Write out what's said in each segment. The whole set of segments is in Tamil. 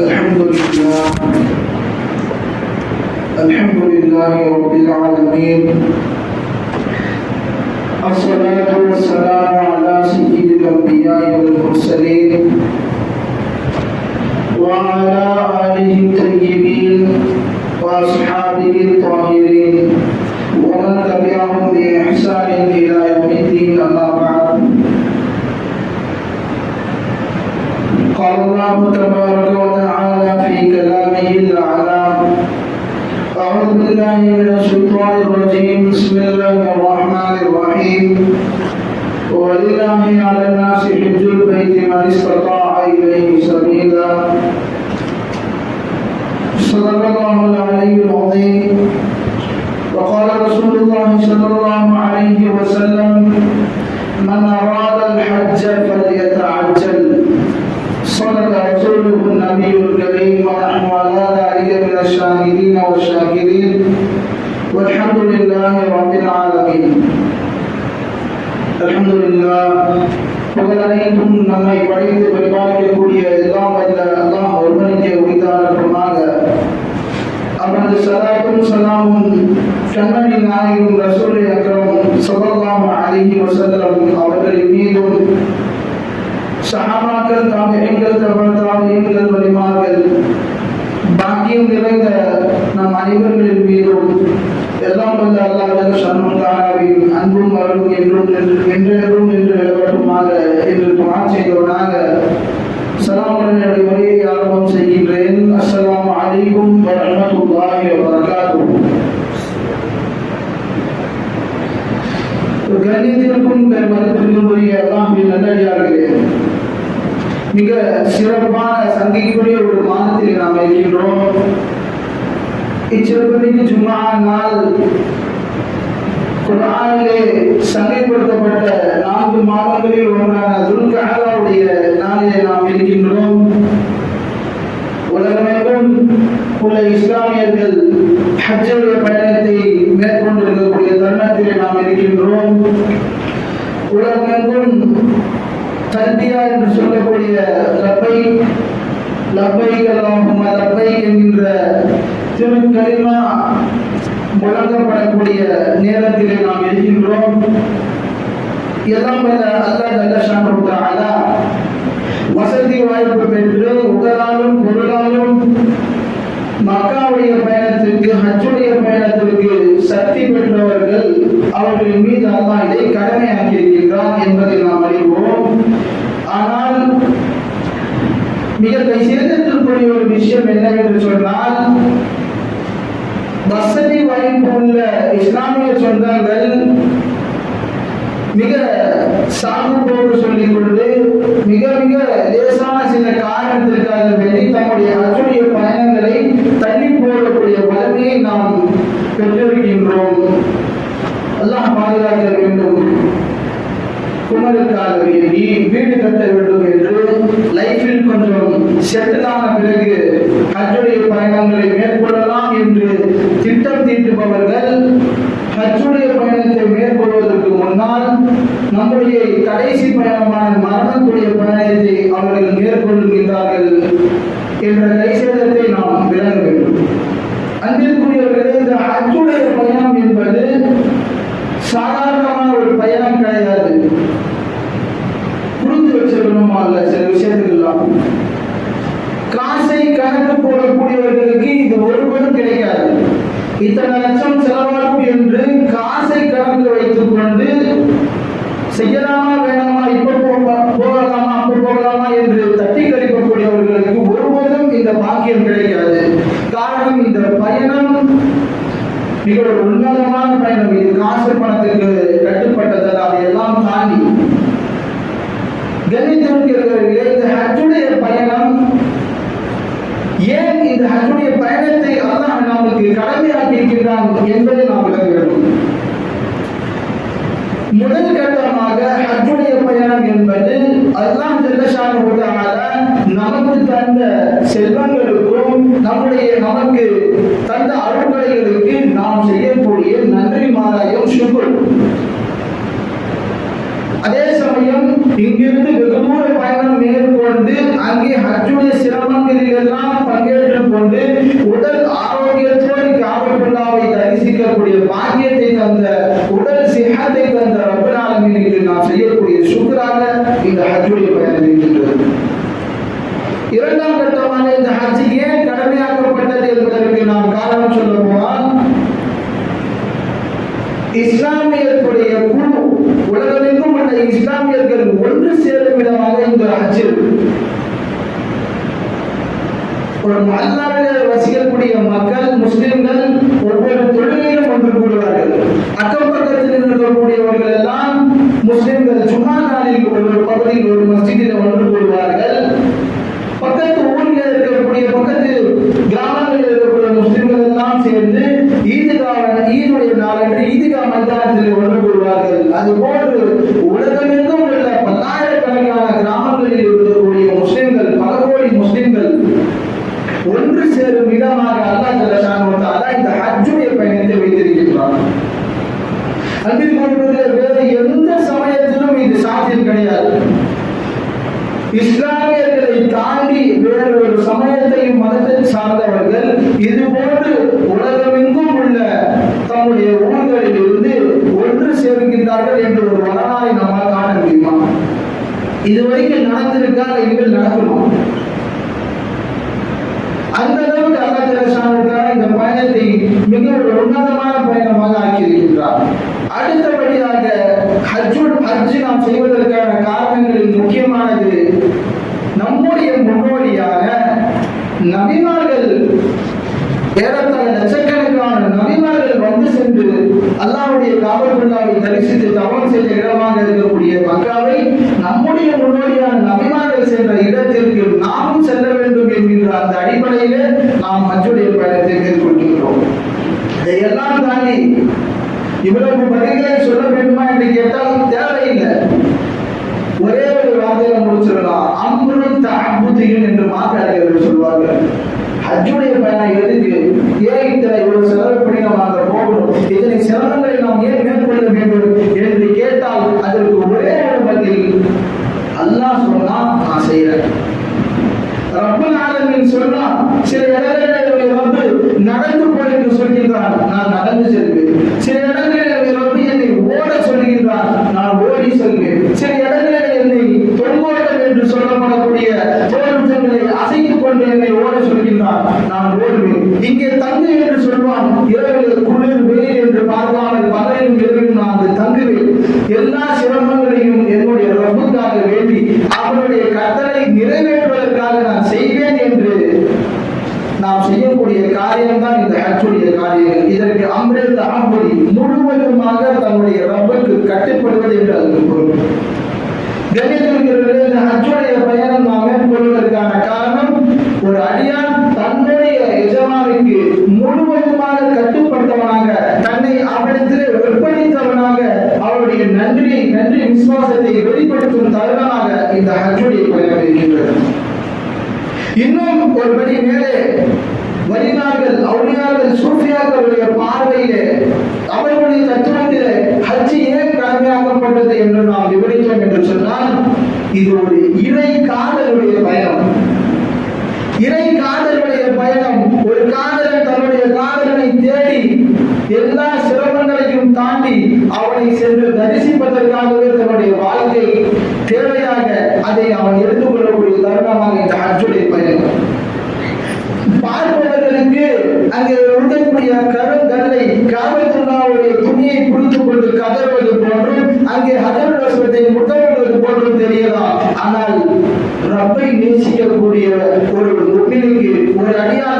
الحمد لله. الحمد لله رب العالمين. الصلاة والسلام على سيد الأنبياء والمرسلين وعلى آله الطيبين وأصحابه الطاهرين ومن تبعهم بإحسان إلى يوم الدين أما بعد. قال الله تبارك من الشيطان الرجيم بسم الله الرحمن الرحيم. ولله على الناس حج البيت من استطاع إليه அனைத்தும் நம்மை படைத்து பரிபாலிக்கக்கூடிய எல்லாம் வல்ல அல்லாஹ் ஒருவனுக்கே உரித்தாரட்டுமாக அவரது சலாத்தும் சலாமும் கண்ணனி நாயகம் ரசூலை அக்ரம் சொல்லலாம் அலிஹி வசல்லம் அவர்களின் மீதும் சஹாபாக்கள் தாமியங்கள் தவறு தாமியங்கள் வலிமார்கள் பாக்கியம் நிறைந்த நம் அனைவர்களின் மீதும் எல்லாம் வல்ல அல்லாஹ் அன்பும் அருளும் என்றும் என்றென்றும் என்று நிலவட்டுமாக என்று துணா செய்தவனாக சலாமுடைய உரையை ஆரம்பம் செய்கின்றேன் அஸ்லாம் அலைக்கும் வரஹ்மத்துல்லாஹி கண்ணியத்திற்கும் மதத்திற்கும் அல்லாஹின் நல்லடியார்களே மிக சிறப்பான சங்கைக்குரிய ஒரு மாதத்தில் நாம் இருக்கின்றோம் இச்சிறப்புமிகு சும்மா நாள் குரானிலே சந்தைப்படுத்தப்பட்ட நான்கு மாதங்களில் ஒன்றான துல்கஹலாவுடைய நாளிலே நாம் இருக்கின்றோம். உலகமெங்கும் உள்ள இஸ்லாமியர்கள் ஹஜ்ஜுடைய பயணத்தை மேற்கொண்டிருக்கக்கூடிய தருணத்திலே நாம் இருக்கின்றோம். உலகமெங்கும் தல்பியா என்று சொல்லக்கூடிய லப்பை லப்பை அல்லாஹும் லப்பை என்கின்ற திருக்கரிமா வழங்கப்படக்கூடிய நேரத்திலே நாம் இருக்கின்றோம். எல்லாம் வல்ல வசதி வாய்ப்பு பெற்று உடலாலும் பொருளாலும் மக்காவுடைய பயணத்திற்கு ஹஜ்ஜுடைய பயணத்திற்கு சக்தி பெற்றவர்கள் அவர்களின் மீது அல்லா இதை கடமையாக்கி இருக்கின்றான் என்பதை நாம் அறிவோம். ஆனால் மிக கைசேதத்திற்குரிய ஒரு விஷயம் என்னவென்று சொன்னால் வசதி வாய்ப்புள்ள இஸ்லாமிய சொந்தங்கள் மிக சாகுபோடு சொல்லிக் கொண்டு மிக மிக லேசான சில காரணத்திற்காக வேண்டி தம்முடைய அச்சுடைய பயணங்களை தள்ளி போடக்கூடிய வலிமையை நாம் பெற்றிருக்கின்றோம். எல்லாம் பாதுகாக்க வேண்டும். குமருக்காக வேண்டி வீடு கட்ட வேண்டும் என்று லைஃபில் கொஞ்சம் செட்டில் பிறகு ஹஜ்ஜுடைய பயணங்களை மேற்கொள்ளலாம் என்று திட்டம் தீட்டுபவர்கள் ஹஜ்ஜுடைய பயணத்தை மேற்கொள்வதற்கு முன்னால் நம்முடைய கடைசி பயணமான மரணத்துடைய பயணத்தை அவர்கள் மேற்கொள்கின்றார்கள் என்ற கைசேதத்தை நாம் விளங்க வேண்டும் அன்பிற்குரியவர்களே இந்த ஹஜ்ஜுடைய பயணம் என்பது சாதாரணமான ஒரு பயணம் கிடையாது புரிந்து வச்சிருக்கணுமா இல்ல சில விஷயத்துக்கெல்லாம் காசை கணக்கு போடக்கூடியவர்களுக்கு இது ஒருவரும் கிடைக்காது இத்தனை லட்சம் செலவாகும் என்று காசை கணக்கு வைத்துக் கொண்டு செய்யலாமா வேணாமா இப்ப போ- போகலாமா அப்ப போகலாமா என்று தட்டி கழிக்கக்கூடியவர்களுக்கு ஒருபோதும் இந்த பாக்கியம் கிடைக்காது காரணம் இந்த பயணம் மிக ஒரு உன்னதமான பயணம் இது காசு பணத்துக்கு கட்டுப்பட்டதல்ல அதையெல்லாம் தாண்டி கணித்திருக்கிறவர்களே இந்த ஹஜ்ஜுடைய பயணம் ஏன் இந்த ஹஜ்ஜுடைய பயணத்தை அல்லாஹ் நமக்கு கடமையாக்கி இருக்கின்றான் என்பதை ஈதுகா மைதானத்தில் ஒன்று கூறுவார்கள். அது போன்று உலகமெங்கும் உள்ள பல்லாயிரக்கணக்கான கிராமங்களில் இருக்கக்கூடிய முஸ்லிம்கள் பல கோடி முஸ்லிம்கள் ஒன்று சேரும் விதமாக அல்லா ஜலசான் அல்லா இந்த ஹஜ்ஜுடைய பயணத்தை வைத்திருக்கின்றான். அன்பில் கொள்வதில் வேறு எந்த சமயத்திலும் இது சாத்தியம் கிடையாது. இஸ்லாம் நபிமார்கள் ஏறத்தாழ லட்சக்கணக்கான நபிமார்கள் வந்து சென்று அல்லாவுடைய காவல் காவல்குள்ளாவை தரிசித்து தவம் செய்த இடமாக இருக்கக்கூடிய மக்காவை நம்முடைய முன்னோடியான நபிமார்கள் சென்ற இடத்திற்கு நாமும் செல்ல வேண்டும் என்கின்ற அந்த அடிப்படையிலே நாம் மஞ்சுடைய பயணத்தை மேற்கொள்கின்றோம். இதையெல்லாம் தாண்டி இவ்வளவு பதில்களை சொல்ல வேண்டுமா என்று கேட்டால் திடீர்கள் என்று மாற்று அறிஞர்கள் சொல்வார்கள். ஹஜ்ஜுடைய பயணம் இறுதி இந்த ஹஜ்ஜுடைய பயணம் இருக்கின்றது இன்னும் ஒருபடி மேலே வலிமார்கள் அவுளியார்கள் சூஃபியாக்களுடைய பார்வையிலே அவர்களுடைய தத்துவத்திலே ஹஜ்ஜி ஏன் கடமையாக்கப்பட்டது என்று நாம் விவரித்தோம் என்று சொன்னால் இது ஒரு இறை காதலுடைய பயணம்.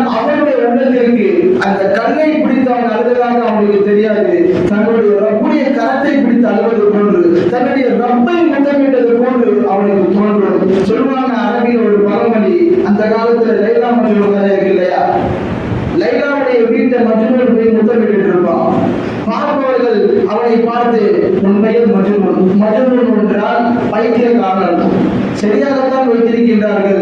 ஆனால் அவருடைய அந்த கண்ணை பிடித்து அவன் அவனுக்கு தெரியாது. தன்னுடைய ரப்புடைய கரத்தை பிடித்து அழுவது போன்று தன்னுடைய ரப்பை போன்று அவனுக்கு தோன்றும். சொல்வான அரபியில் ஒரு பழமொழி அந்த காலத்துல லைலாமணி இல்லையா? லைலாவுடைய வீட்டை மட்டுமே போய் முத்தமிட்டு இருப்பான். பார்ப்பவர்கள் அவனை பார்த்து உண்மையில் மஜுமன் மஜுமன் என்றால் பைத்தியக்காரன். சரியாகத்தான் வைத்திருக்கின்றார்கள்.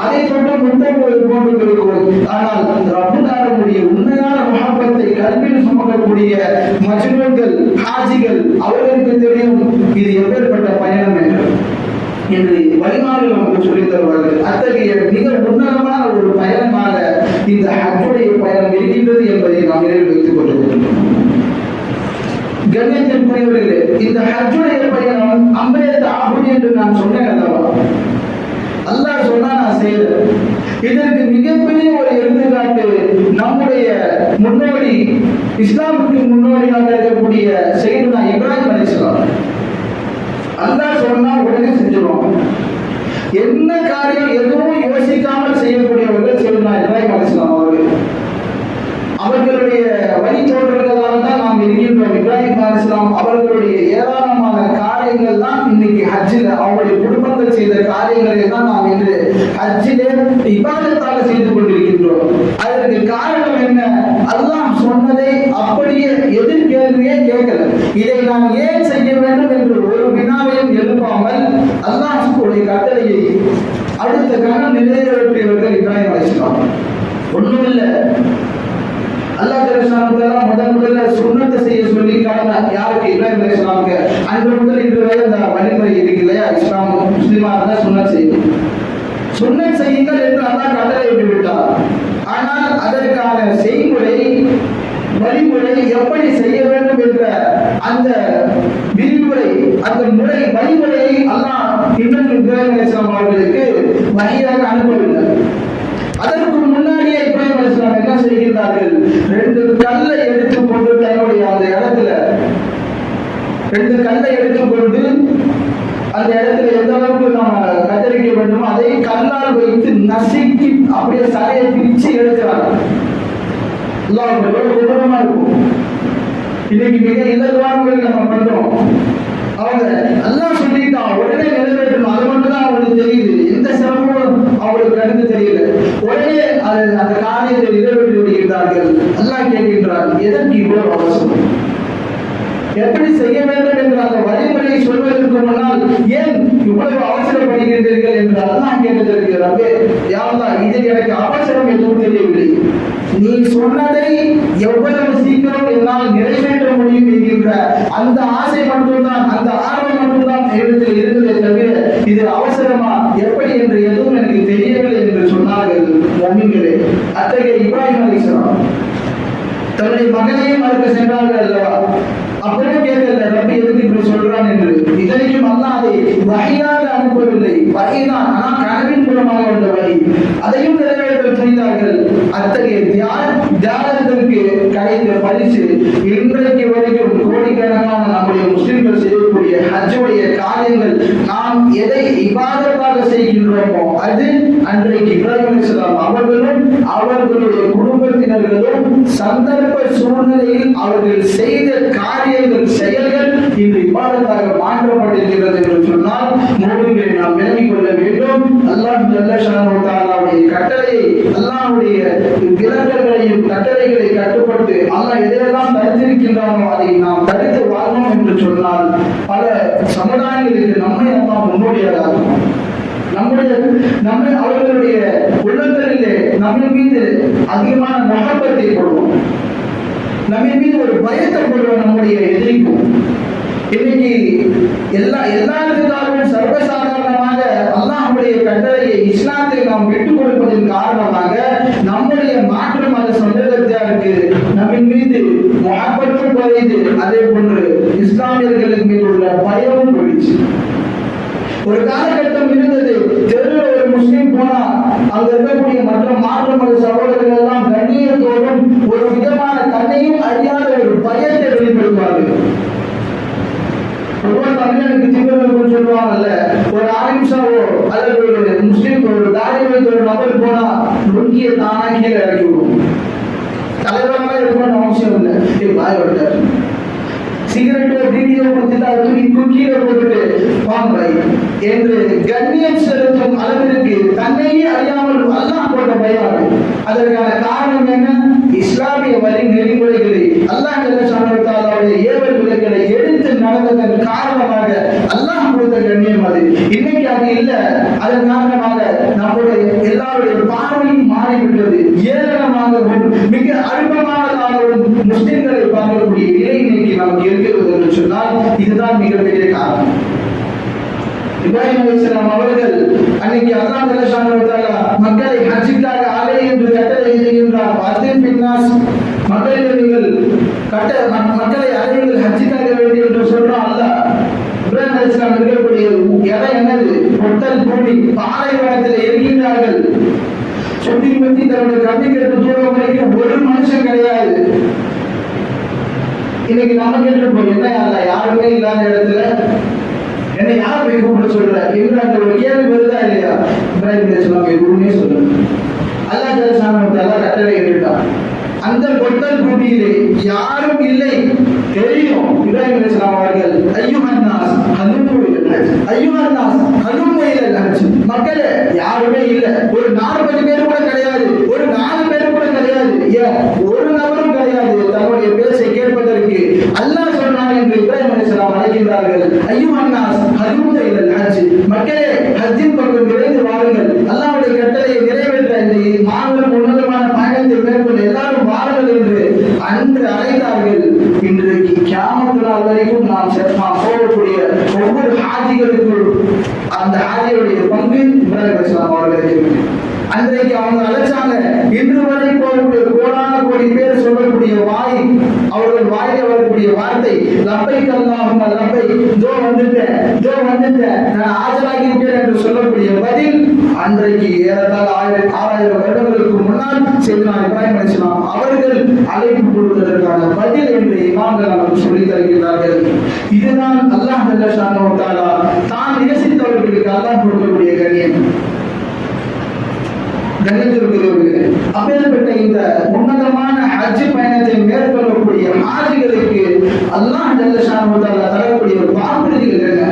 அதை தொட்டு முத்தமிடுவது போன்று இருக்கிறோம் ஆனால் ரப்புதாரனுடைய உண்மையான மகப்பத்தை கல்வியில் சுமக்கக்கூடிய மஜ்னூன்கள் ஹாஜிகள் அவர்களுக்கு தெரியும் இது எப்பேற்பட்ட பயணம் என்று. என்று வழிமாறு நமக்கு சொல்லித் தருவார்கள். அத்தகைய மிக உன்னதமான ஒரு பயணமாக இந்த ஹஜ்ஜுடைய பயணம் இருக்கின்றது என்பதை நாம் நினைவில் வைத்துக் கொண்டிருக்கின்றோம் கண்ணியத்திற்குரியவர்களே இந்த ஹஜ்ஜுடைய பயணம் அம்பேத் ஆகும் என்று நான் சொன்ன சொன்னா இதற்கு மிகப்பெரிய ஒரு எடுத்துக்காட்டு நம்முடைய முன்னோடி இஸ்லாமுக்கு முன்னோடியாக இருக்கக்கூடிய செய்தனா இப்ராஹிம் அலிஸ்லாம் அல்லாஹ் சொன்னா உடனே செஞ்சிருவாங்க என்ன காரியம் எதுவும் யோசிக்காமல் செய்யக்கூடியவர்கள் செய்தனா இப்ராஹிம் அலிஸ்லாம் அவர்கள். அவர்களுடைய வழித்தோன்றல்களால் தான் நாம் இருக்கின்றோம். இப்ராஹிம் அலிஸ்லாம் அவர்களுடைய ஏராளமான காரியங்கள் தான் இன்னைக்கு ஹஜ்ஜில் அவங்களுடைய செய்த காரியங்களை தான் நாம் இன்று அச்சிலே இபாதத்தாக செய்து கொண்டிருக்கின்றோம். அதற்கு காரணம் என்ன? அதுதான் சொன்னதை அப்படியே எதிர்கேள்வியே கேட்கல. இதை நாம் ஏன் செய்ய வேண்டும் என்று ஒரு வினாவையும் எழுப்பாமல் அல்லாஹ் உடைய கட்டளையை அடுத்த கணம் நிறைவேற்றியவர்கள் இப்ராஹிம் அலிஸ்லாம் ஒண்ணுமில்லை அல்லாஹ் ஜெருசலேம்ல முதல் முதல்ல சுண்ணத்தை செய்ய சொல்லி கடமை யாருக்கு இப்ராஹிம் அலைஹிஸ்ஸலாமுக்கு அன்று முதல் இன்று வரை அந்த வழிமுறை இருக்கு இல்லையா இஸ்லாம் முஸ்லிமா இருந்தா சுண்ணத் செய்யும் சுண்ணத் செய்யுங்கள் என்று அல்லாஹ் கட்டளை விட்டு விட்டார் ஆனால் அதற்கான செய்முறை வழிமுறை எப்படி செய்ய வேண்டும் என்ற அந்த விதிமுறை அந்த முறை வழிமுறையை அல்லாஹ் இன்னும் இப்ராஹிம் அலைஹிஸ்ஸலாம் அவர்களுக்கு வகையாக அனுப்பவில்லை அதற்கு முன்னாடியே இப்ராஹிம் அலிஸ்லாம் என்ன செய்கிறார்கள் ரெண்டு கல்லை எடுத்துக்கொண்டு தன்னுடைய அந்த இடத்துல ரெண்டு கல்லை எடுத்துக்கொண்டு அந்த இடத்துல எந்த அளவுக்கு நம்ம கத்தரிக்க வேண்டுமோ அதை கல்லால் வைத்து நசுக்கி அப்படியே சலையை பிரிச்சு எடுக்கிறாங்க எவ்வளவு கொடூரமா இருக்கும். இன்னைக்கு மிக இலகுவான நம்ம பண்றோம். அவங்க எல்லாம் சொல்லிட்டான் உடனே நிறைவேற்றணும் தெரியுது எந்த சிரமமும் அவங்களுக்கு கருத்து தெரியல. உடனே அது அந்த காரியத்தை நிறைவேற்றி விடுகின்றார்கள் எல்லாம் கேட்கின்றார் எதற்கு இவ்வளவு அவசரம்? எப்படி செய்ய வேண்டும்? என்ற அந்த வழிமுறையை சொல்வதற்கு முன்னால் ஏன் இவ்வளவு அவசரப்படுகின்றீர்கள்? என்று அல்லாஹ் கேட்டு ரப்பே யாழ்லா இதில் எனக்கு அவசரம் எதுவும் தெரியவில்லை. நீ சொன்னதை எவ்வளவு சீக்கிரம் என்னால் நிறைவேற்ற முடியும் என்கின்ற அந்த ஆசை மட்டும்தான் அந்த ஆர்வம் மட்டும்தான் இடத்தில் இருந்ததை தவிர இது அவசரமா எப்படி என்று எதுவும் எனக்கு தெரியவில்லை என்று சொன்னார்கள் மம்மிங்களே அத்தகைய இப்ராஹிம் அலி தன்னுடைய மகனையும் மறுக்க சென்றார்கள் அல்லவா? அப்படியே கேட்கல ரப்பி எதுக்கு இப்படி சொல்றான்? என்று. இதனையும் அல்லாஹ் அதை வகையாக அனுப்பவில்லை வகைதான் ஆனால் கனவின் மூலமாக வந்த வழி. அதையும் நிறைவேற்ற செய்தார்கள் அத்தகைய தியான தியானத்திற்கு கிடைத்த பரிசு இன்றைக்கு வரைக்கும் கோடிக்கணக்கான நம்முடைய முஸ்லிம்கள் ஹஜ்ஜுடைய காரியங்கள் நாம் எதை இபாதத்தாக செய்கின்றோமோ அது அன்றைக்கு இப்ராஹிம் அலிஸ்லாம் அவர்களும் அவர்களுடைய குடும்பத்தினர்களும் சந்தர்ப்ப சூழ்நிலையில் அவர்கள் செய்த காரியங்கள் செயல்கள் இன்று இபாதத்தாக மாற்றப்பட்டிருக்கிறது என்று சொன்னால் மூலிகளை நாம் விளங்கிக் கொள்ள வேண்டும். அல்லாஹ் ஜல்லஷானுடைய கட்டளையை அல்லாஹ்வுடைய விலங்குகளையும் கட்டளைகளை கட்டுப்பட்டு அல்லாஹ் எதையெல்லாம் தடுத்திருக்கின்றானோ அதை நாம் தடுத்து வாழணும் என்று சொன்னால் பல சமுதாயங்களுக்கு நம்மை அல்லாஹ் முன்னோடியாக நம்முடைய நம்ம அவர்களுடைய உள்ளங்களிலே நம்ம மீது அதிகமான மகப்பத்தை கொள்வோம் நம்ம மீது ஒரு பயத்தை கொள்வோம் நம்முடைய எதிரிக்கும். இன்னைக்கு எல்லா எல்லாத்துக்காகவும் சர்வசாதாரணமாக நம்முடைய கட்டளையை இஸ்லாத்தை நாம் விட்டுக் கொடுப்பதன் காரணமாக நம்முடைய மாற்று மத சந்தேகத்தாருக்கு நம்மின் மீது மகப்பற்றும் குறைந்து அதே போன்று இஸ்லாமியர்களுக்கு மீது உள்ள பயமும் போயிடுச்சு ஒரு காலகட்டம் இருந்தது. தெருவில் ஒரு முஸ்லீம் போனா அங்க இருக்கக்கூடிய மற்ற மாற்று மத சகோதரர்கள் எல்லாம் கண்ணியத்தோடும் ஒரு விதமான தன்னையும் அறியாத ஒரு பயத்தை வெளிப்படுத்துவார்கள் பொதுவா தமிழனுக்கு திமிரர்கள் சொல்லுவாங்கல்ல ஒரு ஆயிம்சாவோ அல்லது ஒரு முஸ்லீம் ஒரு தாடி வைத்த ஒரு நபர் போனா லுங்கிய தானா கீழே இறக்கி விடுவோம். தலைவராக இருக்கணும்னு அவசியம் இல்லை. ஏய் பாய் விட்டார் சிகரெட்டோ வீடியோ கொடுத்துட்டா தூக்கி கீழே போட்டுட்டு வாங்க பாய் என்று கண்ணியம் செலுத்தும் அளவிற்கு தன்னையே அறியாமல் அல்லாஹ் போட்ட பயம் அதற்கான காரணம் என்ன? இஸ்லாமிய வரி நெறிமுறைகளை அல்லாஹ் ஜல்லஷானுடைய ஏவல் விலைகளை எடுத்து நடந்ததன் காரணமாக அல்லாஹ் கொடுத்த கண்ணியம் அது. இன்னைக்கு அது இல்லை. அதன் காரணமாக நம்முடைய எல்லாருடைய பார்வையும் மாறிவிட்டது. ஏளனமாகவும் மிக அற்பமானதாகவும் முஸ்லிம்களை பார்க்கக்கூடிய நிலை இன்னைக்கு நமக்கு இருக்கிறது என்று சொன்னால் இதுதான் மிகப்பெரிய காரணம். இப்ராஹிம் அலிஸ்லாம் அவர்கள் அன்னைக்கு அல்லாஹ் ஜல்லஷானு மக்களை ஹஜ்ஜுக்காக அலை என்று கட்டளை செய்கின்றார் மக்களை நீங்கள் கட்ட மக்களை ஹஜ்ஜுக்காக வேண்டி என்று சொல்றோம் அல்லாஹ் இப்ராஹிம் இருக்கக்கூடிய இடம் என்னது? பொட்டல் பூமி. பாலைவனத்தில் இருக்கின்றார்கள் சுத்தி பத்தி தன்னுடைய கம்பிக்கு தூரம் வரைக்கும் ஒரு மனுஷன் கிடையாது. இன்னைக்கு நமக்கு என்று என்ன அல்ல யாருமே இல்லாத இடத்துல என்ன யார் போய் கூப்பிட சொல்ற? என்று ஒரு கேள்வி வருதா இல்லையா? இப்ராஹிம் அலிஸ்லாம் எதுவுமே சொல்லுங்க. அல்லா ஜலசானத்தை எல்லாம் கட்டளை கேட்டுட்டான் அந்த கொட்டல் பூமியிலே யாரும் இல்லை. தெரியும். இப்ராஹிம் அலிஸ்லாம் அவர்கள் ஐயோ அண்ணா அது இலல் ஐயுஹன் நாஸ் ஹலுமு மக்களே யாருமே இல்ல. ஒரு நாற்பது பேர் கூட கிடையாது. ஒரு நாலு பேர் கூட கிடையாது. ஏன் ஒரு நபரும் கிடையாது. தன்னுடைய பேச்சை கேட்பதற்கு அல்லாஹ் சொன்னார் என்று இப்ராஹிம் அலிஸ்லாம் அழைக்கின்றார்கள். ஐயோ நாஸ் ஹலுமு இலல் மக்களே ஹஜ்ஜின் பக்கம் விரைந்து வாருங்கள். அல்லாஹ்வுடைய கட்டளையை நிறைவேற்ற இந்த மாபெரும் உன்னதமான பயணத்தை மேற்கொள்ள எல்லாரும் வாருங்கள் என்று அன்று அழைத்தார்கள். இன்றைக்கு கியாமத்து வரைக்கும் நாம் செ- நாம் போகக்கூடிய ஒவ்வொரு ஹாஜிகளுக்கும் அந்த ஹாஜியுடைய பங்கு இப்ராஹிம் அலிஸ்லாம் அவர்களுக்கு இருக்கு. அன்றைக்கு அவங்க அழைச்சாங்க இன்று வரை போகக்கூடிய கோடான கோடி பேர் சொல்லக்கூடிய வாய் அவர்கள் வாயில வரக்கூடிய வார்த்தை லப்பை அல்லாஹும் லப்பை ஜோ வந்துட்டேன் ஜோ வந்துட்டேன் நான் ஆஜராகி விட்டேன் என்று சொல்லக்கூடிய பதில் அன்றைக்கு ஏறத்தாழ ஆயிரம் ஆறாயிரம் வருடங்களுக்கு முன்னால் செய்தனா இப்ராஹிம் அலிஸ்லாம் அவர்கள் அழைப்பு கொடுத்ததற்கான பதில் என்று இமாம்கள் நமக்கு சொல்லித் தருகிறார்கள் இதுதான் அல்லாஹ் ஜல்லஷானு தஆலா தான் நேசித்தவர்களுக்கு அல்லாஹ் கொடுக்கக்கூடிய கண்ணியம். கணித்திருக்கிறவர்களே அப்பேற்பட்ட இந்த உன்னதமான ஹஜ் பயணத்தை மேற்கொள்ளக்கூடிய மாதிரிகளுக்கு அல்லாஹ் ஜல்லஷானு தஆலா தரக்கூடிய ஒரு வாக்குறுதிகள் என்ன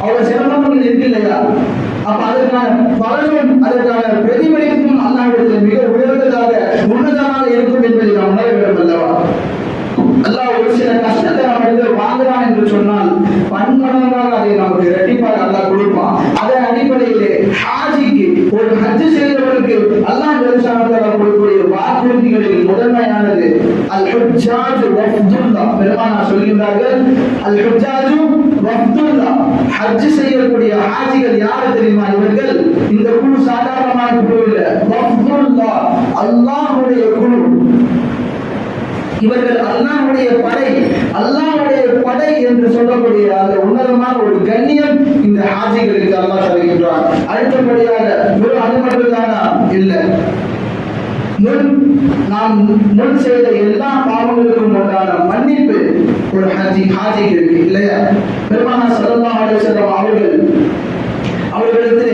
அவ்வளவு சிரமங்கள் இருக்கு இல்லையா? அப்ப அதற்கான பலனும் அதற்கான பிரதிபலிப்பும் அல்லாஹ்விடத்தில் மிக உயர்ந்ததாக உன்னதமாக இருக்கும் என்பதை நாம் உணர வேண்டும் அல்லவா? அல்லாஹ் ஒரு சில கஷ்டத்தை நம்ம வாங்குறான் என்று சொன்னால் பன்மடங்காக அதை நமக்கு இரட்டிப்பாக அல்லாஹ் கொடுப்பான். அதன் அடிப்படையிலே ஹாஜிக்கு ஒரு ஹஜ் செய்தவருக்கு அல்லாஹ் ஜெருசானத்தால கொடுக்கக்கூடிய வாக்குறுதிகளில் முதன்மையானது அல் ஹஜ்ஜாஜ் உலமானா சொல்கின்றார்கள் அல் ஹஜ்ஜாஜு வஃதுல்லா. ஹஜ் செய்யக்கூடிய ஹாஜிகள் யார் தெரியுமா இவர்கள்? இந்த குழு சாதாரணமான குழு இல்ல. வஃதுல்லா அல்லாஹ்வுடைய குழு. இவர்கள் அல்லாஹ்வுடைய படை. அல்லாஹ்வுடைய படை என்று சொல்லக்கூடிய அந்த உன்னதமான ஒரு கண்ணியம் இந்த ஹாஜிகளுக்கு அல்லாஹ் தருகின்றான். அடுத்தபடியாக வெறும் அது மட்டும்தானா இல்லை. முன் நாம் முன் செய்த எல்லா பாவங்களுக்கும் உண்டான மன்னிப்பு ஒரு ஹாஜி ஹாஜிக்கு இருக்கு இல்லையா? பெருமானா ஸல்லல்லாஹு அலைஹி அவர்கள் அவர்களுக்கு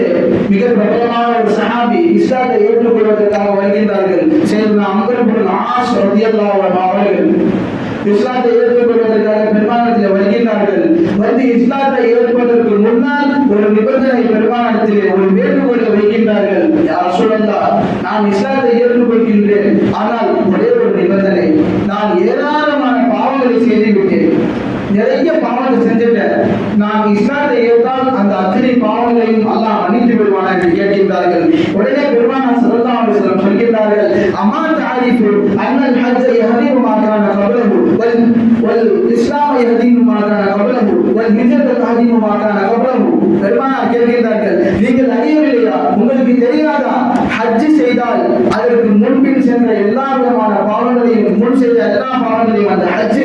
மிக பிரபலமான ஒரு சஹாபி இஸ்லாத்தை ஏற்றுக்கொள்வதற்காக வருகின்றார்கள். சேர்ந்த அமர்புல் ஆஸ் ரலியல்லாஹு அவர்கள் இஸ்லாத்தை ஏற்றுக்கொள்வதற்காக பெருமானத்தில் வருகின்றார்கள். வந்து இஸ்லாத்தை ஏற்பதற்கு முன்னால் ஒரு நிபந்தனை பெருமானத்திலே ஒரு வேண்டுகோளை வைக்கின்றார்கள். யார் சொல்லலாம் நான் இஸ்லாத்தை ஏற்றுக்கொள்கின்றேன் ஆனால் ஒரே ஒரு நிபந்தனை நான் ஏராளமான பாவங்களை செய்துவிட்டேன் நிறைய பாவத்தை செஞ்சுட்டேன் நாம் இஸ்லாத்தை ஏற்றால் அந்த அத்தனை பாவங்களையும் அல்லாஹ் மன்னித்து விடுவானா என்று கேட்கின்றார்கள். உடனே பெருமானா ஸல்லல்லாஹு அலைஹி சொல்கின்றார்கள் அம்மா தாரிஃபு அண்ணல் ஹஜ்ஜ யஹதீமு மா கான கப்லஹு வல் வல் இஸ்லாம் யஹதீமு மா கான கப்லஹு வல் ஹிஜ்ரத்து தஹதீமு மா கான பெருமானா கேட்கின்றார்கள் நீங்கள் அறியவில்லையா? உங்களுக்கு தெரியாது ஹஜ்ஜு செய்தால் அதற்கு முன்பின் சென்ற எல்லா விதமான பாவங்களையும் முன் செய்த எல்லா பாவங்களையும் அந்த ஹஜ்ஜு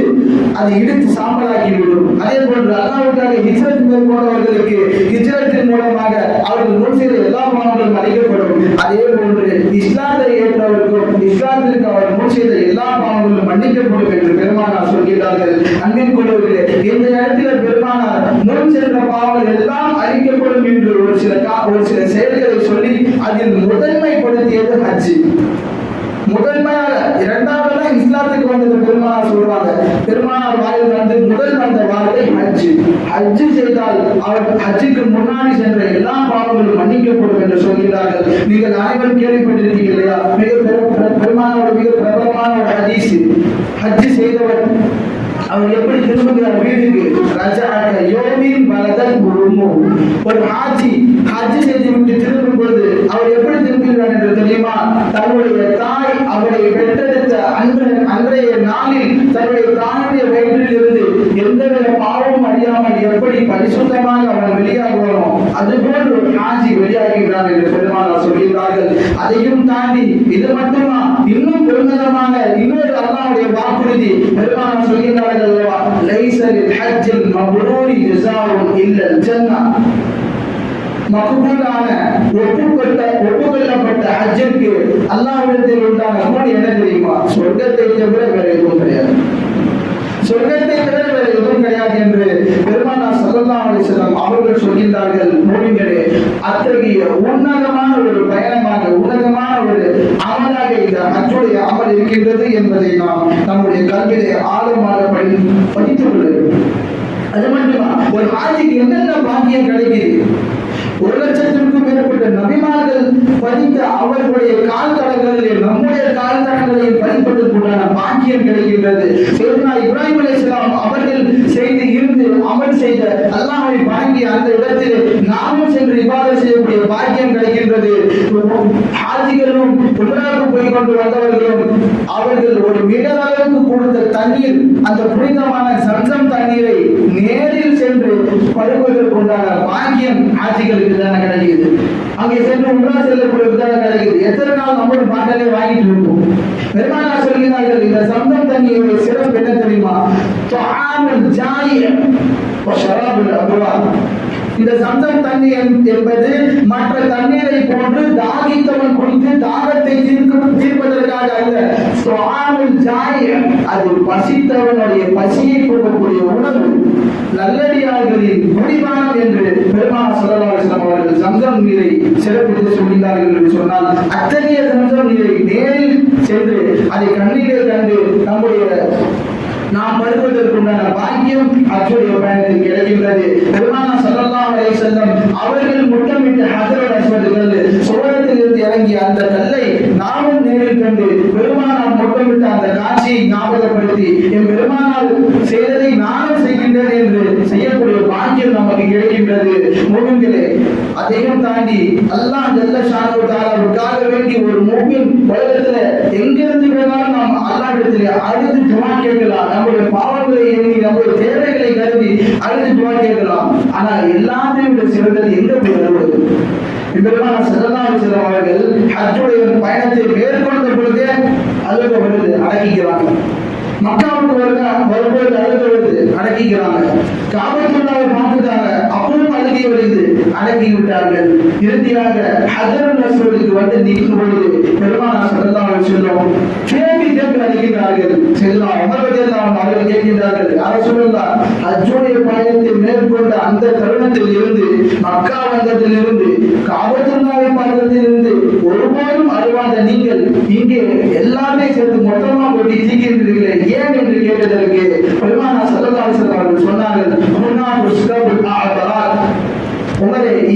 அதை இடித்து சாம்பலாக்கிவிடும். அதே போன்று அல்லாவுக்காக ஹிஜ்ரத் மேற்கொண்டவர்களுக்கு ஹிஜ்ரத்தின் மூலமாக அவர்கள் முன் செய்த எல்லா பாவங்களும் அளிக்கப்படும். அதே போன்று இஸ்லாத்தை ஏற்றவருக்கும் இஸ்லாத்திற்கு அவர் முன் செய்த எல்லா பாவங்களும் மன்னிக்கப்படும் என்று பெருமானார் சொல்கிறார்கள் அன்பின் கொள்வர்களே இந்த இடத்தில் பெருமானார் முன் சென்ற பாவங்கள் எல்லாம் என்று ஒரு சில ஒரு சில செயல்களை சொல்லி அதில் முதன்மைப்படுத்தியது ஹஜ் முதன்மையாக இரண்டாவது இஸ்லாத்துக்கு வந்தது பெருமானார் சொல்றாங்க. பெருமானார் வாயில் வந்து முதல் வந்த வார்த்தை ஹஜ் ஹஜ் செய்தால் அவர் ஹஜ்ஜுக்கு முன்னாடி சென்ற எல்லா பாவங்களும் மன்னிக்கப்படும் என்று சொல்கிறார்கள் நீங்கள் அனைவரும் கேள்விப்பட்டிருக்கீங்க இல்லையா? மிக பெரு- மிக பிரபலமான ஒரு ஹதீஸ். ஹஜ் செய்தவர் அவர் எப்படி திரும்புகிறார் வீட்டுக்கு? ரஜாக்க யோமின் பலதன் குருமோ. ஒரு ஹாஜி ஹஜ்ஜி செய்து விட்டு திரும்பும் பொழுது அவர் எப்படி திரும்புகிறார் என்று தெரியுமா? தன்னுடைய தாய் அவரை பெற்றெடுத்த அன்று அன்றைய நாளில் தன்னுடைய தாயுடைய வயிற்றில் இருந்து எந்தவித பாவமும் அறியாமல் எப்படி பரிசுத்தமாக அவன் வெளியாகுவானோ அதுபோன்று ஒரு ஹாஜி வெளியாகிறான் என்று பெருமானார் சொல்கிறார்கள் அதையும் தாண்டி இது மட்டுமா? இன்னும் பெருமிதமான இன்னொரு அல்லாவுடைய வாக்குறுதி பெருமானார் சொல்கின்றார்கள் அல்லவா? லைசலில் ஹஜ்ஜில் மப்ரூரி ஜஸாவுன் இல்லல் ஜன்னா. மகபூலான ஒப்புக்கொள்ள ஒப்புக்கொள்ளப்பட்ட ஹஜ்ஜிற்கு அல்லாவிடத்தில் உண்டான கூலி என்ன தெரியுமா? சொர்க்கத்தை தவிர வேற எதுவும் கிடையாது. சொர்க்கத்தை தவிர வேற எதுவும் கிடையாது என்று பெருமானார் ஸல்லல்லாஹு அவர்கள் சொல்கின்றார்கள் மூலிங்களே அத்தகைய உன்னதமான ஒரு பயணமாக உன்னதமான ஒரு அமலாக இந்த ஹஜ்ஜுடைய அமல் இருக்கின்றது என்பதை நாம் நம்முடைய கல்வியை ஆழமாக படி படித்துக் கொள்ள வேண்டும். அது மட்டுமா ஒரு ஆட்சிக்கு என்னென்ன பாக்கியம் கிடைக்குது? ஒரு லட்சத்திற்கும் மேற்பட்ட நபிமார்கள் பதித்த அவர்களுடைய கால் தடங்களிலே நம்முடைய கால் தடங்களையும் பதிப்பதற்குண்டான பாக்கியம் கிடைக்கின்றது. இப்ராஹிம் அலைஹிஸ்ஸலாம் அவர்கள் செய்து இருந்து அமல் செய்த அல்லாஹ்வை வணங்கி அந்த இடத்தில் நாமும் சென்று இவ்வாறு செய்யக்கூடிய பாக்கியம் கிடைக்கின்றது. ஹாஜிகளும் போய் கொண்டு வந்தவர்களும் அவர்கள் ஒரு மீட்டர் அளவுக்கு கொடுத்த தண்ணீர் அந்த புனிதமான சம்சம் தண்ணீரை நேரில் சென்று பருவதற்குண்டான பாக்கியம் ஆட்சிகளுக்கு தானே கிடைக்குது. அங்கே சென்று உம்ரா செல்லக்கூடிய தானே கிடைக்குது. எத்தனை நாள் நம்மளும் பாட்டலே வாங்கிட்டு இருப்போம்? பெருமானா சொல்கிறார்கள் இந்த சம்சம் தண்ணியுடைய சிறப்பு என்ன தெரியுமா? துஆமுல் ஷராபுல் அப்ரார் இந்த சம்சம் தண்ணீர் என்பது மற்ற தண்ணீரை போன்று தாகித்தவன் குடித்து தாகத்தை தீர்க்க தீர்ப்பதற்காக அல்ல. சுவாமில் அது பசித்தவனுடைய பசியை கொடுக்கக்கூடிய உணவு. நல்லடியார்களின் முடிவானம் என்று பெருமாள் சொல்லலாம் அவர்கள் சந்தம் நீரை சிறப்பித்து சொல்கிறார்கள் என்று சொன்னால் அத்தகைய சந்தம் நீரை நேரில் சென்று அதை கண்ணீரை கண்டு நம்முடைய நாம் வருவதற்குண்டான பாக்கியம் அச்சுடைய பயணத்தில் கிடைக்கின்றது. பெருமானா சல்லல்லாஹு அலைஹி வஸல்லம் அவர்கள் முட்டமிட்டு ஹஜரத் அஸ்வதுகள் சுவரத்தில் இருந்து இறங்கிய அந்த கல்லை நாமும் நேரில் கண்டு சாட்சியை ஞாபகப்படுத்தி என் பெருமானால் செய்ததை நானும் செய்கின்றேன் என்று செய்யக்கூடிய பாக்கியம் நமக்கு கிடைக்கின்றது. மூமின்களே அதையும் தாண்டி அல்லாஹ் ஜல்ல ஷானு வேண்டி ஒரு மூமின் உலகத்துல எங்கிருந்து வேணாலும் நாம் அல்லாஹ்விடத்திலே அழுது துவா கேட்கலாம். நம்முடைய பாவங்களை எண்ணி நம்முடைய தேவைகளை கருதி அழுது துவா கேட்கலாம். ஆனா எல்லாத்தையும் விட சிறந்தது எங்க போய் வருவது? பெருமான சல்லல்லாஹு அலைஹி அவர்கள் ஹஜ்ஜுடைய பயணத்தை மேற்கொண்ட பொழுதே அழுக வருது அடக்கிக்கிறாங்க. மக்காவுக்கு வருங்க வரும்போது அழுக வருது அடக்கிக்கிறாங்க. காவல்துறை பார்த்துட்டாங்க அப்பவும் அழுகை வருது அடக்கி விட்டார்கள். இறுதியாக ஹஜருல் நசுவலுக்கு வந்து நிற்கும் பொழுது பெருமானா சொல்லலாம் அலைஹி வஸல்லம் செல்லா அவர்கள் கேட்கின்றார்கள். சொல்லலாம் பயணத்தை மேற்கொண்ட அந்த தருணத்தில் இருந்து மக்கா வந்ததில் இருந்து பார்த்ததில் இருந்து ஒருபோதும் அழுவாத நீங்கள் இங்கே எல்லாமே சேர்த்து மொத்தமா கொட்டி தீக்கின்றீர்களே ஏன் என்று கேட்டதற்கு பெருமானா சல்லல்லாஹு அவர்கள் சொன்னார்கள் முன்னாள் சுகபுல்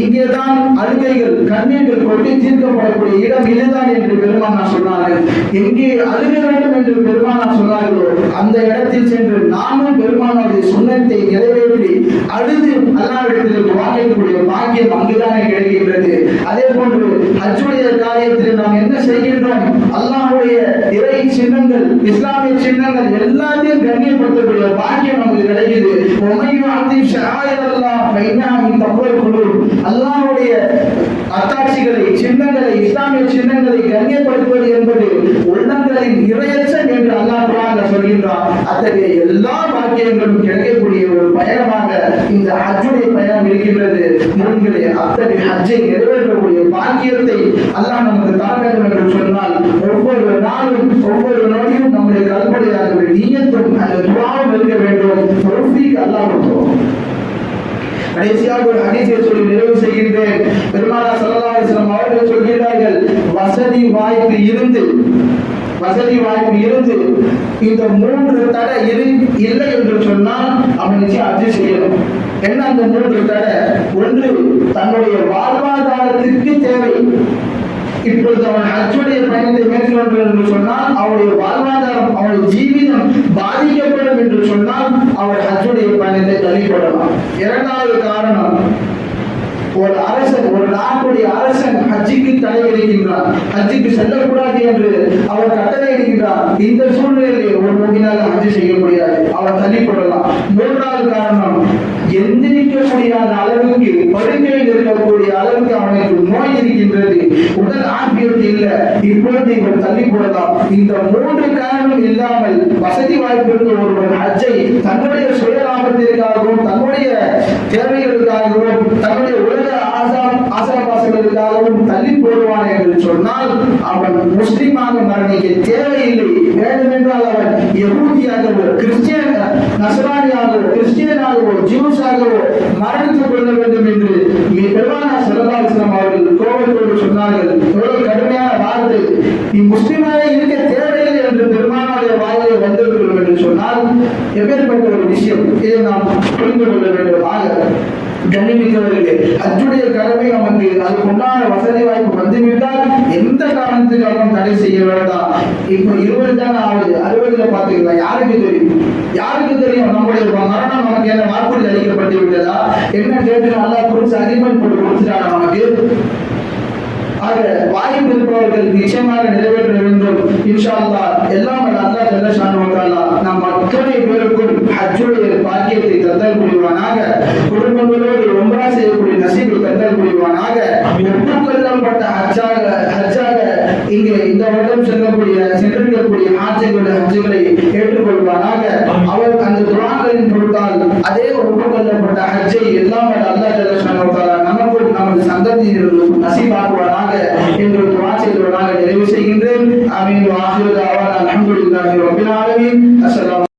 இங்கேதான் அழுகைகள் கண்ணீர்கள் கொட்டி தீர்க்கப்படக்கூடிய இடம் இதுதான் என்று பெருமானா சொன்னார்கள். எங்கே அழுக வேண்டும் என்று பெருமானா சொன்னார்களோ அந்த இடத்தில் சென்று நானும் பெருமானுடைய சுண்ணத்தை நிறைவேற்றி அழுது அல்லாவிடத்திற்கு வாங்கக்கூடிய பாக்கியம் அங்குதானே கிடைக்கின்றது. அதே போன்று அச்சுடைய காரியத்தில் நாம் என்ன செய்கின்றோம்? அல்லாவுடைய இறை சின்னங்கள் இஸ்லாமிய சின்னங்கள் எல்லாத்தையும் கண்ணியப்படுத்தக்கூடிய பாக்கியம் நமக்கு கிடைக்குது. உமையும் அந்தி ஷாயர் அல்லாஹ் பைனாமின் குழு அல்லாவுடைய அத்தாட்சிகளை சின்னங்களை இஸ்லாமிய சின்னங்களை கண்ணியப்படுத்துவது என்பது உள்ளங்களின் இறையச்சம் என்று அல்லாஹ் குரான் சொல்கின்றான். அத்தகைய எல்லா பாக்கியங்களும் கிடைக்கக்கூடிய ஒரு பயணமாக இந்த ஹஜ்ஜுடைய பயணம் இருக்கின்றது. முன்களே அத்தகைய ஹஜ்ஜை நிறைவேற்றக்கூடிய பாக்கியத்தை அல்லாஹ் நமக்கு தர வேண்டும் என்று சொன்னால் ஒவ்வொரு நாளும் ஒவ்வொரு நொடியும் நம்முடைய கல்படையாக நீயத்தும் அந்த துவாவும் இருக்க வேண்டும். அல்லாஹ் கொடுத்தோம். கடைசியாக ஒரு ஹதீஸை சொல்லி நிறைவு செய்கின்றேன். பெருமானா ஸல்லல்லாஹு அலைஹி அவர்கள் சொல்கிறார்கள் வசதி வாய்ப்பு இருந்து வசதி வாய்ப்பு இருந்து இந்த மூன்று தடை இரு இல்லை என்று சொன்னால் அவன் நிச்சயம் அர்ஜி செய்யணும். என்ன அந்த மூன்று தடை? ஒன்று தன்னுடைய வாழ்வாதாரத்திற்கு தேவை. இப்பொழுது அவன் ஹஜ்ஜுடைய பயணத்தை மேற்கொண்டு என்று சொன்னால் அவளுடைய வாழ்வாதாரம் அவருடைய ஜீவிதம் பாதிக்கப்படும் என்று சொன்னால் அவன் ஹஜ்ஜுடைய பயணத்தை தள்ளிப்படலாம் இரண்டாவது காரணம் ஒரு அரசன் ஒரு நாட்டுடைய அரசன் ஹஜ்ஜிக்கு தடை விதிக்கின்றான். ஹஜ்ஜிக்கு செல்லக்கூடாது என்று அவர் கட்டளை இடுகின்றார் இந்த சூழ்நிலையில் ஒரு மூவினால் ஹஜ்ஜி செய்ய முடியாது. அவர் தள்ளிப்படலாம். மூன்றாவது காரணம் எந்திரிக்க முடியாத அளவுக்கு படுக்கையில் இருக்கக்கூடிய அளவுக்கு அவனுக்கு நோய் இருக்கின்றது. உடல் ஆபியத்து இல்லை. இப்பொழுது இவர் தள்ளி போடலாம் இந்த மூன்று காரணம் இல்லாமல் வசதி வாய்ப்பிற்கு ஒருவர் ஹஜ்ஜை தன்னுடைய சுயலாபத்திற்காகவும் தன்னுடைய தேவைகளுக்காகவும் ஆசாபாசங்களுக்காகவும் தள்ளி போடுவான் என்று சொன்னால் அவன் முஸ்லிமாக மரணிக்க தேவையில்லை. வேண்டுமென்றால் அவன் யகூதியாகவோ கிறிஸ்டியன் நசராணியாகவோ கிறிஸ்டியனாகவோ ஜூஸாகவோ மரணித்துக் கொள்ள வேண்டும் என்று பெருமான பெருமானா சரதாசனம் அவர்கள் கோபத்தோடு சொன்னார்கள். எவ்வளவு கடுமையான வார்த்தை. நீ முஸ்லிமாக இருக்க தேவையில்லை என்று பெருமானாருடைய வாயிலே வந்திருக்கிறோம் என்று சொன்னால் எப்பேற்பட்ட ஒரு விஷயம் இதை நாம் புரிந்து கொள்ள வேண்டும் ஆக கண்ணிமிக்கவர்களே அச்சுடைய கடமை நமக்கு அதுக்கு உண்டான வசதி வாய்ப்பு வந்துவிட்டால் எந்த காரணத்துக்காகவும் தடை செய்ய வேண்டாம். இப்போ இருபது தானே ஆகுது அறுபதுல பாத்துக்கலாம் யாருக்கு தெரியும்? யாருக்கு தெரியும்? நம்முடைய மரணம் நமக்கு என்ன வாக்குறுதி அளிக்கப்பட்டு விட்டதா? என்ன கேட்டு நல்லா குறிச்சு அக்ரிமெண்ட் போட்டு கொடுத்துட்டாங்க நமக்கு? ஆக வாய்ப்பு இருப்பவர்கள் நிச்சயமாக நிறைவேற்ற வேண்டும். இன்ஷா அல்லாஹ் எல்லாம் ஜல்ல ஷானு வதஆலா நம் அத்தனை பேருக்கும் ஹஜ்ஜுடைய பாக்கியத்தை தந்தல் புரிவானாக குடும்பங்களோடு உம்ரா செய்யக்கூடிய நசீபை தந்தல் புரிவானாக ஒப்புக்கொள்ளப்பட்ட ஹஜ்ஜாக இங்கே இந்த வருடம் செல்லக்கூடிய சென்றிருக்கக்கூடிய ஹாஜிகளுடைய ஹஜ்ஜுகளை ஏற்றுக்கொள்வானாக அவர் அந்த துராக்களின் பொருட்டால் அதே ஒப்புக்கொள்ளப்பட்ட ஹஜ்ஜை எல்லாம் ஷானு வதஆலா நமக்கும் நமது சந்ததியினர்களுக்கும் நசீபாக்குவானாக என்று செய்தவனாக நிறைவு செய்கின்றேன். அமீன் வாஹிரு தாவான் அல்ஹம்துலில்லாஹி ரப்பில் ஆலமீன். அஸ்ஸலாமு